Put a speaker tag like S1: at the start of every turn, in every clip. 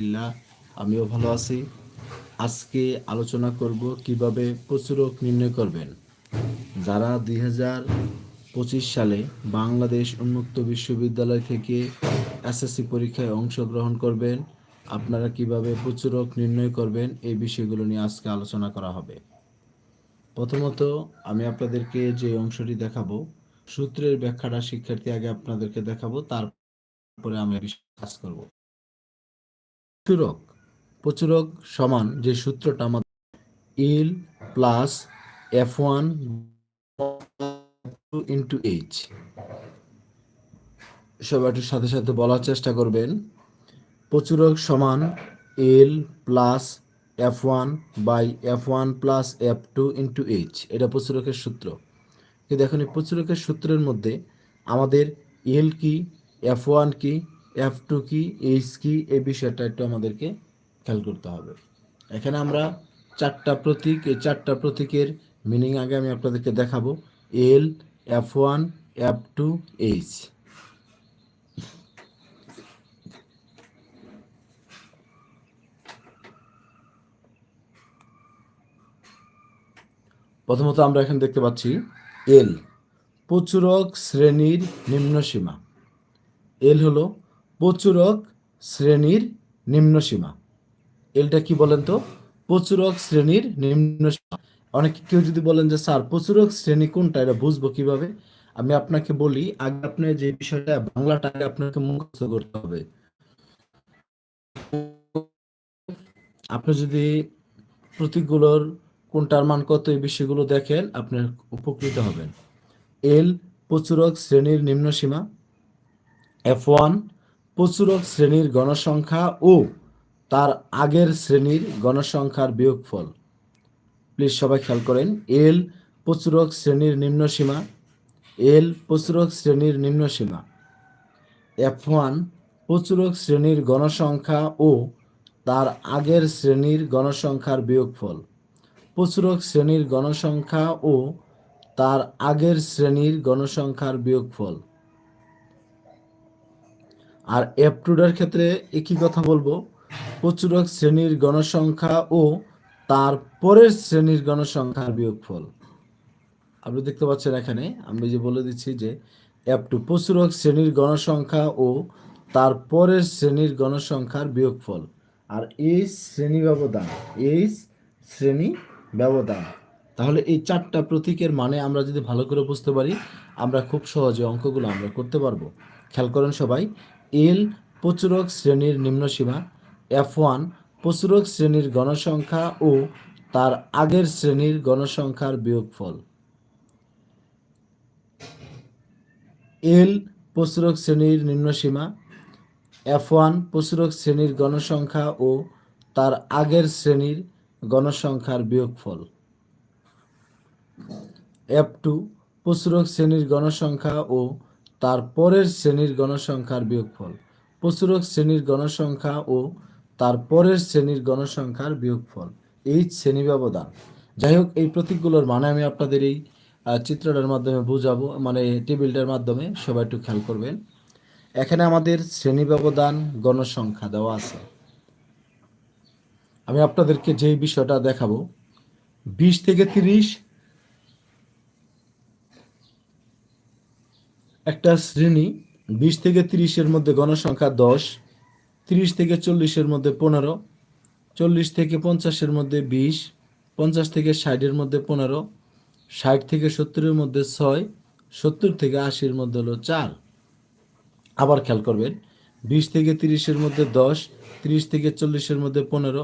S1: আলহামদুলিল্লাহ, আমিও ভালো আছি। আজকে আলোচনা করব কীভাবে প্রচুরক নির্ণয় করবেন। যারা দুই হাজার পঁচিশ সালে বাংলাদেশ উন্মুক্ত বিশ্ববিদ্যালয় থেকে এসএসসি পরীক্ষায় অংশগ্রহণ করবেন, আপনারা কীভাবে প্রচুরক নির্ণয় করবেন, এই বিষয়গুলো নিয়ে আজকে আলোচনা করা হবে। প্রথমত, আমি আপনাদেরকে যে অংশটি দেখাবো, সূত্রের ব্যাখ্যাটা শিক্ষার্থী আগে আপনাদেরকে দেখাবো, তারপরে আমি কাজ করব। প্রচুরক প্রচুরক সমান যে সূত্রটা আমাদের L plus F one into H সবাইটির সাথে সাথে বলার চেষ্টা করবেন। প্রচুরক সমান L plus F one by F one plus F two into H এটা প্রচুরকের সূত্র। কিন্তু এখন এই প্রচুরকের সূত্রের মধ্যে আমাদের এল কি এফ ওয়ান কি এফ টু কি এইচ কি এই বিষয়টা একটু আমাদেরকে খেয়াল করতে হবে। এখানে আমরা চারটা প্রতীক, এই চারটা প্রতীকের মিনিং আগে আমি আপনাদেরকে দেখাবো। L F one F two H প্রথমত আমরা এখানে দেখতে পাচ্ছি এল প্রচুরক শ্রেণির নিম্ন সীমা এল হলো প্রচুরক শ্রেণির নিম্ন সীমা। এলটা কি বলেন তো? প্রচুরক শ্রেণির নিম্ন সীমা। অনেক কেউ যদি বলেন যে, স্যার, প্রচুরক শ্রেণি কোনটা? এটা বুঝব কীভাবে? আমি আপনাকে বলি, আগে আপনি যে বিষয়টা, বাংলাটা আপনাকে মুখস্থ করতে হবে। আপনি যদি প্রতীকগুলোর কোনটার মান কত, এই বিষয়গুলো দেখেন, আপনি উপকৃত হবেন। এল, প্রচুরক শ্রেণির নিম্ন সীমা। এফ ওয়ান প্রচুরক শ্রেণির গণসংখ্যা ও তার আগের শ্রেণির গণসংখ্যার বিয়োগফল। প্লিজ সবাই খেয়াল করেন এল প্রচুরক শ্রেণির নিম্ন সীমা এল প্রচুরক শ্রেণির নিম্ন সীমা। এফ ওয়ান প্রচুরক শ্রেণির গণসংখ্যা ও তার আগের শ্রেণির গণসংখ্যার বিয়োগফল। প্রচুরক শ্রেণির গণসংখ্যা ও তার আগের শ্রেণির গণসংখ্যার বিয়োগফল। আর এফ টুডার ক্ষেত্রে একই কথা বলব। প্রচুরক শ্রেণির গণসংখ্যা ও তার পরের শ্রেণির গণসংখ্যার বিয়োগফল। আপনি দেখতে পাচ্ছেন এখানে, আমি যে বলে দিচ্ছি যে এফ টু প্রচুরক শ্রেণির গণসংখ্যা ও তার পরের শ্রেণির গণসংখ্যার বিয়োগফল। আর এই শ্রেণি ব্যবধান এই শ্রেণি ব্যবধান। তাহলে এই চারটা প্রতীকের মানে আমরা যদি ভালো করে বুঝতে পারি, আমরা খুব সহজে অঙ্কগুলো আমরা করতে পারব। খেয়াল করেন সবাই এল প্রচুরক শ্রেণির নিম্ন সীমা, এফ ওয়ান প্রচুরক শ্রেণির গণসংখ্যা ও তার আগের শ্রেণির গণসংখ্যার বিয়োগফল। এল প্রচুরক শ্রেণির নিম্ন সীমা, এফ ওয়ান প্রচুরক শ্রেণির গণসংখ্যা ও তার আগের শ্রেণির গণসংখ্যার বিয়োগফল। এফ টু প্রচুরক শ্রেণির গণসংখ্যা ও তার পরের শ্রেণির গণসংখ্যার বিয়োগফল। প্রচুরক শ্রেণির গণসংখ্যা ও তার পরের শ্রেণির গণসংখ্যার বিয়োগফল। এই শ্রেণি ব্যবধান। যাই হোক, এই প্রতীকগুলোর মানে আমি আপনাদের এই চিত্রটার মাধ্যমে বুঝাবো মানে টেবিলটার মাধ্যমে সবাই একটু খেয়াল করবেন। এখানে আমাদের শ্রেণি ব্যবধান, গণসংখ্যা দেওয়া আছে। আমি আপনাদেরকে যেই বিষয়টা দেখাবো, বিশ থেকে তিরিশ একটা শ্রেণি বিশ থেকে তিরিশের মধ্যে গণসংখ্যা দশ, তিরিশ থেকে চল্লিশের মধ্যে পনেরো, চল্লিশ থেকে পঞ্চাশের মধ্যে বিশ, পঞ্চাশ থেকে ষাটের মধ্যে পনেরো, ষাট থেকে সত্তরের মধ্যে ছয়, সত্তর থেকে আশির মধ্যে হলো চার। আবার খেয়াল করবেন, বিশ থেকে তিরিশের মধ্যে দশ, তিরিশ থেকে চল্লিশের মধ্যে পনেরো,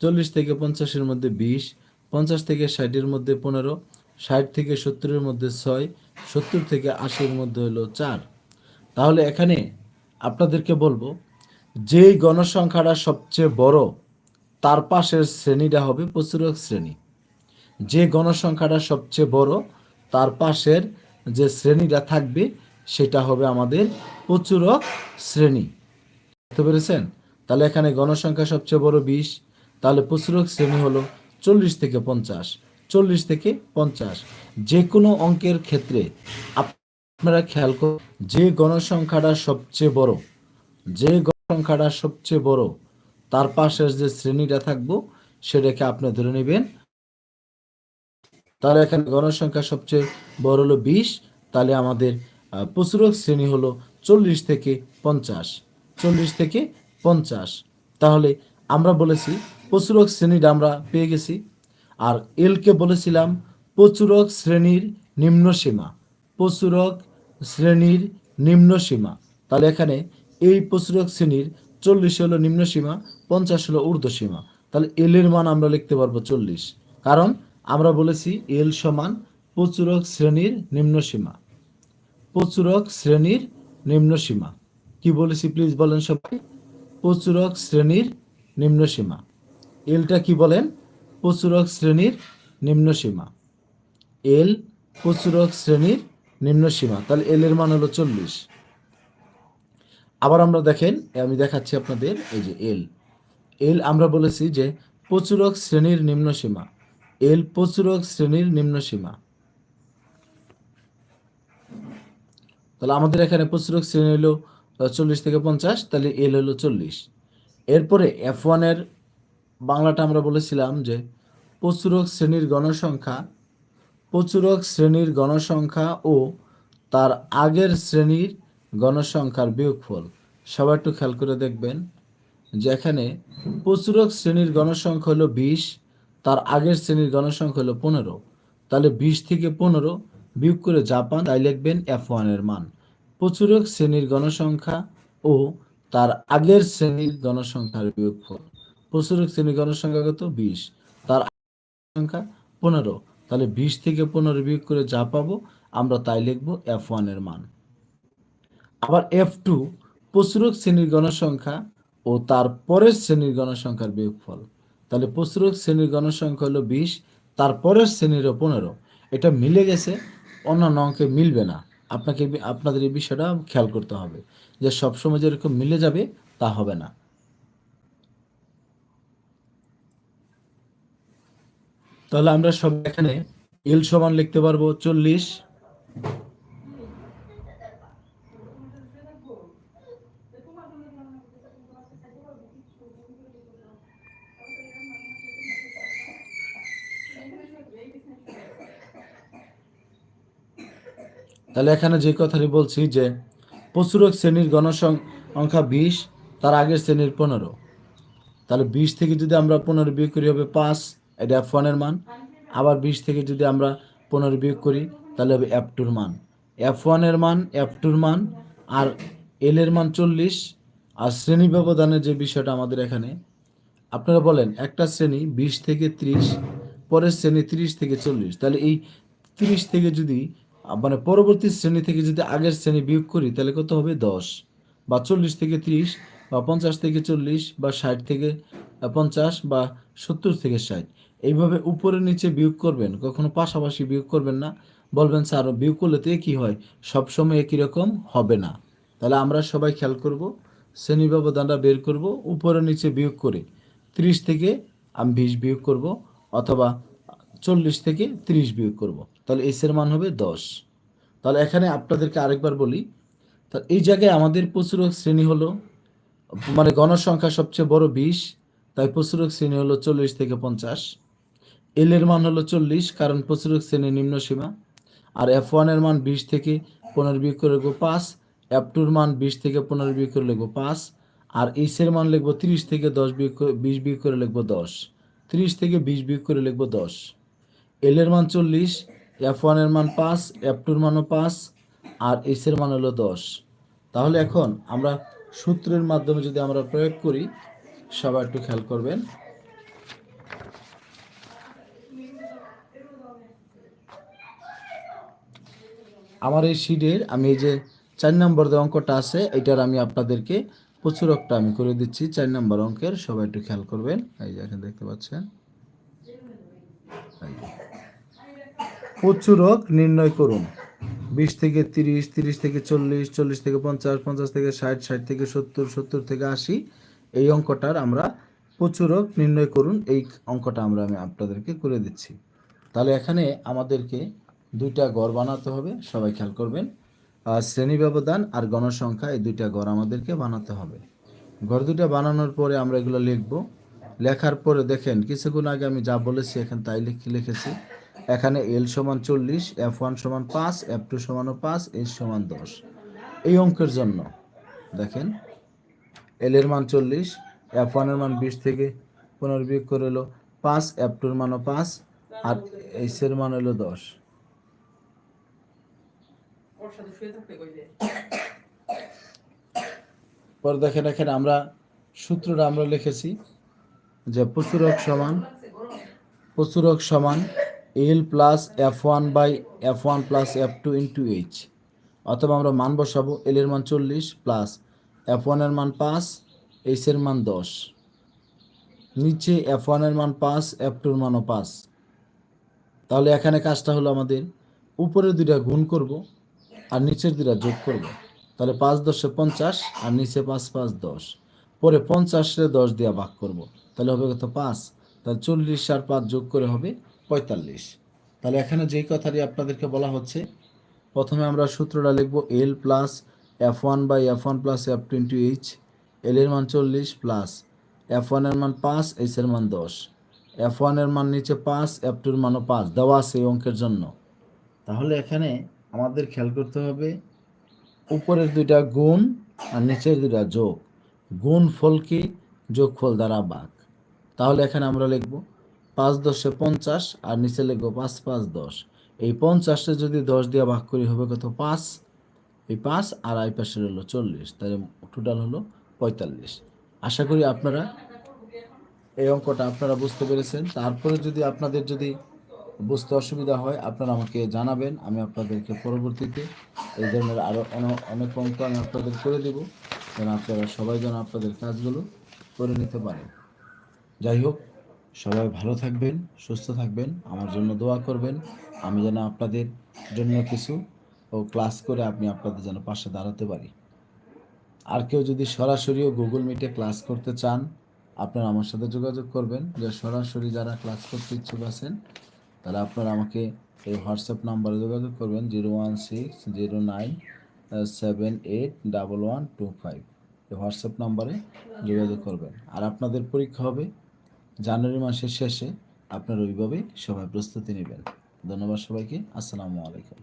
S1: চল্লিশ থেকে পঞ্চাশের মধ্যে বিশ, পঞ্চাশ থেকে ষাটের মধ্যে পনেরো, ষাট থেকে সত্তরের মধ্যে ছয় সত্তর থেকে আশির মধ্যে হলো চার। তাহলে এখানে আপনাদেরকে বলব, যেই গণসংখ্যাটা সবচেয়ে বড়, তার পাশের শ্রেণীটা হবে প্রচুরক শ্রেণি। যে গণসংখ্যাটা সবচেয়ে বড়, তার পাশের যে শ্রেণীটা থাকবে, সেটা হবে আমাদের প্রচুরক শ্রেণি। বুঝতে পেরেছেন? তাহলে এখানে গণসংখ্যা সবচেয়ে বড় বিশ, তাহলে প্রচুরক শ্রেণি হলো চল্লিশ থেকে পঞ্চাশ। চল্লিশ থেকে পঞ্চাশ। যে কোনো অঙ্কের ক্ষেত্রে আপনারা খেয়াল করুন যে গণসংখ্যাটা সবচেয়ে বড়, যে গণসংখ্যাটা সবচেয়ে বড়, তার পাশের যে শ্রেণীটা থাকব, সেটাকে আপনি ধরে নেবেন। তাহলে এখানে গণসংখ্যা সবচেয়ে বড় হলো বিশ, তাহলে আমাদের প্রচুরক শ্রেণি হলো চল্লিশ থেকে পঞ্চাশ, চল্লিশ থেকে পঞ্চাশ। তাহলে আমরা বলেছি প্রচুরক শ্রেণীটা আমরা পেয়ে গেছি। আর এলকে বলেছিলাম, প্রচুরক শ্রেণির নিম্ন সীমা, প্রচুরক শ্রেণির নিম্ন সীমা। তাহলে এখানে এই প্রচুরক শ্রেণির চল্লিশ হলো নিম্ন সীমা, পঞ্চাশ হলো ঊর্ধ্ব সীমা। তাহলে এল এর মান আমরা লিখতে পারব চল্লিশ। কারণ আমরা বলেছি এল সমান প্রচুরক শ্রেণির নিম্ন সীমা। প্রচুরক শ্রেণির নিম্ন সীমা। কি বলেছি প্লিজ বলেন সবাই? প্রচুরক শ্রেণির নিম্ন সীমা। এলটা কি বলেন? প্রচুরক শ্রেণির নিম্ন সীমা। এল প্রচুরক শ্রেণির নিম্ন সীমা, তাহলে এল এর মান হলো চল্লিশ। আবার আমরা দেখেন, আমি দেখাচ্ছি আপনাদের, এই যে এল এল আমরা বলেছি যে প্রচুরক শ্রেণির নিম্ন সীমা। এল প্রচুরক শ্রেণির নিম্ন সীমা। তাহলে আমাদের এখানে প্রচুরক শ্রেণি হলো চল্লিশ থেকে পঞ্চাশ, তাহলে এল হলো চল্লিশ। এরপরে এফ ওয়ানের বাংলাটা আমরা বলেছিলাম যে প্রচুরক শ্রেণির গণসংখ্যা, প্রচুরক শ্রেণির গণসংখ্যা ও তার আগের শ্রেণির গণসংখ্যার বিয়োগফল। সবাই একটু খেয়াল করে দেখবেন যে এখানে প্রচুরক শ্রেণির গণসংখ্যা হলো বিশ, তার আগের শ্রেণির গণসংখ্যা হলো পনেরো। তাহলে বিশ থেকে পনেরো বিয়োগ করে জাপান তাই লিখবেন এফ ওয়ানের মান। প্রচুরক শ্রেণির গণসংখ্যা ও তার আগের শ্রেণির গণসংখ্যার বিয়োগফল। প্রচুরক শ্রেণির গণসংখ্যা কত বিশ। তার সংখ্যা পনেরো। তাহলে বিশ থেকে পনেরো বিয়োগ করে যা পাবো, আমরা তাই লিখব এফ ওয়ানের মান। আবার এফ টু প্রচুরক শ্রেণির গণসংখ্যা ও তার পরের শ্রেণির গণসংখ্যার বিয়োগফল। তাহলে প্রচুরক শ্রেণির গণসংখ্যা হলো বিশ, তার পরের শ্রেণীরও পনেরো। এটা মিলে গেছে, অন্যান্য অঙ্কে মিলবে না। আপনাকে আপনাদের এই বিষয়টা খেয়াল করতে হবে যে সবসময় যেরকম মিলে যাবে, তা হবে না। তাহলে আমরা সব এখানে এল সমান লিখতে পারব চল্লিশ। তাহলে এখানে যে কথাটি বলছি যে প্রচুরক শ্রেণির গণসংখ্যা বিশ, তার আগের শ্রেণির পনেরো। তাহলে বিশ থেকে যদি আমরা পনেরো বিয়োগ করি হবে পাঁচ। এটা এফ ওয়ানের মান। আবার বিশ থেকে যদি আমরা পনেরো বিয়োগ করি, তাহলে হবে এফ টুর মান। এফ ওয়ানের মান এফ টুর মান, আর এল এর মান চল্লিশ। আর শ্রেণি ব্যবধানের যে বিষয়টা আমাদের এখানে, আপনারা বলেন একটা শ্রেণি বিশ থেকে ত্রিশ, পরের শ্রেণি ত্রিশ থেকে চল্লিশ। তাহলে এই ত্রিশ থেকে যদি মানে পরবর্তী শ্রেণি থেকে যদি আগের শ্রেণি বিয়োগ করি, তাহলে কত হবে? দশ। বা চল্লিশ থেকে ত্রিশ, বা পঞ্চাশ থেকে চল্লিশ, বা ষাট থেকে পঞ্চাশ, বা সত্তর থেকে ষাট। এইভাবে উপরে নিচে বিয়োগ করবেন, কখনো পাশাপাশি বিয়োগ করবেন না। বলবেন, স্যার, বিয়োগ করলে তো একই হয়, সবসময় একই রকম হবে না। তাহলে আমরা সবাই খেয়াল করব, শ্রেণি ব্যবধানটা বের করব, উপরে নিচে বিয়োগ করে ত্রিশ থেকে আমি বিশ বিয়োগ করব, অথবা চল্লিশ থেকে ত্রিশ বিয়োগ করব। তাহলে এসের মান হবে দশ। তাহলে এখানে আপনাদেরকে আরেকবার বলি, তা এই জায়গায় আমাদের প্রচুরক শ্রেণি হলো মানে গণসংখ্যা সবচেয়ে বড় বিশ, তাই প্রচুরক শ্রেণি হলো চল্লিশ থেকে পঞ্চাশ। এল এর মান হলো চল্লিশ, কারণ প্রচুরক শ্রেণির নিম্ন সীমা। আর এফ ওয়ানের মান বিশ থেকে পনেরো বিয়োগ করে লিখব পাঁচ এফ টুর মান বিশ থেকে পনেরো বিয়োগ করে লিখব পাঁচ, আর এইস এর মান লিখব তিরিশ থেকে দশ বিয়োগ বিশ বিয়োগ করে লিখব দশ। তিরিশ থেকে বিশ বিয়োগ করে লিখব দশ। এল এর মান চল্লিশ এফ ওয়ানের মান পাঁচ এফ টুর মানও পাঁচ, আর এইস এর মান হলো দশ। তাহলে এখন আমরা সূত্রের মাধ্যমে যদি আমরা প্রয়োগ করি, সবাই একটু খেয়াল করবেন। আমার এই শিটের আমি এই যে চার নম্বর যে অঙ্কটা আছে, এটার আমি আপনাদেরকে প্রচুরকটা আমি করে দিচ্ছি। চার নম্বর অঙ্কের, সবাই একটু খেয়াল করবেন। এই যে এখানে দেখতে পাচ্ছেন। প্রচুরক নির্ণয় করুন। বিশ থেকে তিরিশ তিরিশ থেকে চল্লিশ চল্লিশ থেকে পঞ্চাশ পঞ্চাশ থেকে ষাট ষাট থেকে সত্তর সত্তর থেকে আশি, এই অঙ্কটার আমরা প্রচুরক নির্ণয় করুন। এই অঙ্কটা আমরা আমি আপনাদেরকে করে দিচ্ছি। তাহলে এখানে আমাদেরকে দুইটা গড় বানাতে হবে, সবাই খেয়াল করবেন। আর শ্রেণি ব্যবধান আর গণসংখ্যা, এই দুইটা গড় আমাদেরকে বানাতে হবে। গড় দুটা বানানোর পরে আমরা এগুলো লিখব। লেখার পরে দেখেন, কিছুক্ষণ আগে আমি যা বলেছি, এখানে তাই লিখে লিখেছি। এখানে এল সমান চল্লিশ এফ ওয়ান সমান পাঁচ এফ টু সমানও পাঁচ এস সমান দশ। এই অঙ্কের জন্য দেখেন এল এর মান চল্লিশ এফ ওয়ানের মান বিশ থেকে পনেরো বিয়োগ করে হলো পাঁচ এফ টুর মানও পাঁচ, আর এইস এর মান হলো দশ।
S2: ওর সাথে শুয়ে থাকতে কইলে
S1: পরে দেখেন এখানে আমরা সূত্রটা আমরা লিখেছি যে প্রচুরক সমান প্রচুরক সমান L plus F one by F one plus F two into H অথবা আমরা মান বসাবো এল এর মান চল্লিশ প্লাস এফ ওয়ানের মান পাঁচ এইচ এর মান দশ। নিচে এফ ওয়ানের মান পাঁচ এফ টুর মানও পাঁচ। তাহলে এখানে কাজটা হলো আমাদের উপরে দুইটা গুণ করব। আর নিচের দুইটা যোগ করব। তাহলে পাঁচ দশে পঞ্চাশ আর নিচে পাঁচ পাঁচ দশ। পরে পঞ্চাশে দশ দিয়ে ভাগ করব। তাহলে হবে কত পাঁচ? তাহলে চল্লিশ আর পাঁচ যোগ করে হবে পঁয়তাল্লিশ। তাহলে এখানে যেই কথাটি আপনাদেরকে বলা হচ্ছে, প্রথমে আমরা সূত্রটা লিখব L plus F one by F one plus F twenty H L এর মান চল্লিশ প্লাস এফ ওয়ানের মান পাঁচ এইচ এর মান দশ। এফ ওয়ানের মান নিচে পাঁচ এফ টুর মানও পাঁচ। দেওয়া আছে এই অঙ্কের জন্য। তাহলে এখানে আমাদের খেয়াল করতে হবে, উপরের দুইটা গুণ আর নিচের দুইটা যোগ। গুণ ফলকে যোগ ফল দ্বারা বাঘ তাহলে এখানে আমরা লিখব পাঁচ দশে পঞ্চাশ আর নিচে লিখব পাঁচ পাঁচ দশ। এই পঞ্চাশে যদি দশ দিয়ে ভাগ করি হবে কত? পাঁচ। এই পাঁচ আর আই পাশের হলো চল্লিশ। তাহলে টোটাল হলো পঁয়তাল্লিশ। আশা করি আপনারা এই অঙ্কটা আপনারা বুঝতে পেরেছেন। তারপরে যদি আপনাদের যদি বুঝতে অসুবিধা হয়, আপনারা আমাকে জানাবেন, আমি আপনাদেরকে পরবর্তীতে এই ধরনের আরও অনেক অঙ্ক আমি আপনাদের করে দেব, যেন আপনারা সবাই যেন আপনাদের কাজগুলো করে নিতে পারেন। যাই হোক, সবাই ভালো থাকবেন, সুস্থ থাকবেন, আমার জন্য দোয়া করবেন, আমি যেন আপনাদের জন্য কিছু ও ক্লাস করে আপনি আপনাদের যেন পাশে দাঁড়াতে পারি। আর কেউ যদি সরাসরিও গুগল মিটে ক্লাস করতে চান, আপনারা আমার সাথে যোগাযোগ করবেন, যে সরাসরি যারা ক্লাস করতে ইচ্ছুক আছেন তাহলে আপনারা আমাকে এই হোয়াটসঅ্যাপ নাম্বারে যোগাযোগ করবেন zero one six zero nine seven eight double one two five. এই হোয়াটসঅ্যাপ নাম্বারে যোগাযোগ করবেন। আর আপনাদের পরীক্ষা হবে জানুয়ারি মাসের শেষে। আপনারা ওইভাবেই সবাই প্রস্তুতি নেবেন। ধন্যবাদ সবাইকে। আসসালামু আলাইকুম।